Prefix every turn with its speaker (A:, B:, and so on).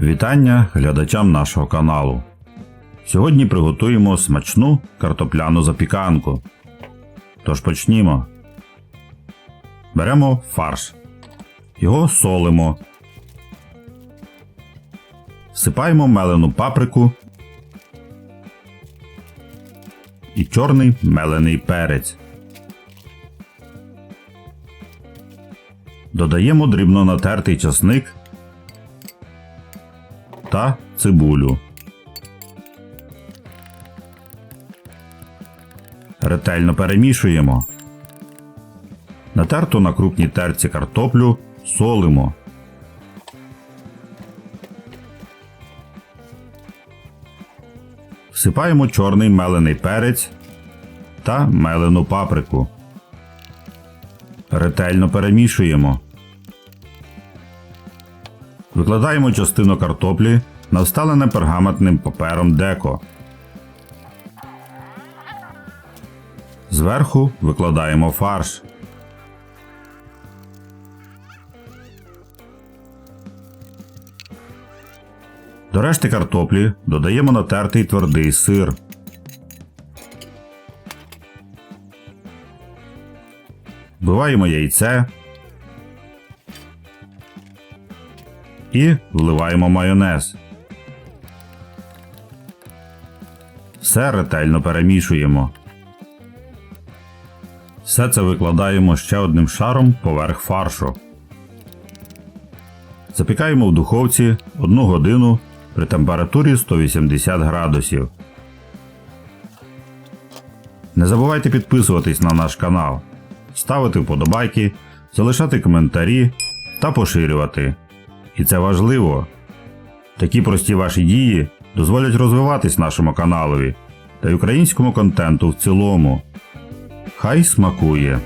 A: Вітання глядачам нашого каналу. Сьогодні приготуємо смачну картопляну запіканку. Тож почнімо. Беремо фарш. Його солимо. Всипаємо мелену паприку і чорний мелений перець. Додаємо дрібно натертий часник та цибулю. Ретельно перемішуємо. Натерту на крупній терці картоплю солимо. Всипаємо чорний мелений перець та мелену паприку. Ретельно перемішуємо. Викладаємо частину картоплі на всталене пергаментним папером деко. Зверху викладаємо фарш. До решти картоплі додаємо натертий твердий сир. Вбиваємо яйце і вливаємо майонез. Все ретельно перемішуємо. Все це викладаємо ще одним шаром поверх фаршу. Запікаємо в духовці 1 годину при температурі 180 градусів. Не забувайте підписуватись на наш канал, ставити вподобайки, залишати коментарі та поширювати. І це важливо. Такі прості ваші дії дозволять розвиватись нашому каналові та й українському контенту в цілому. Хай смакує!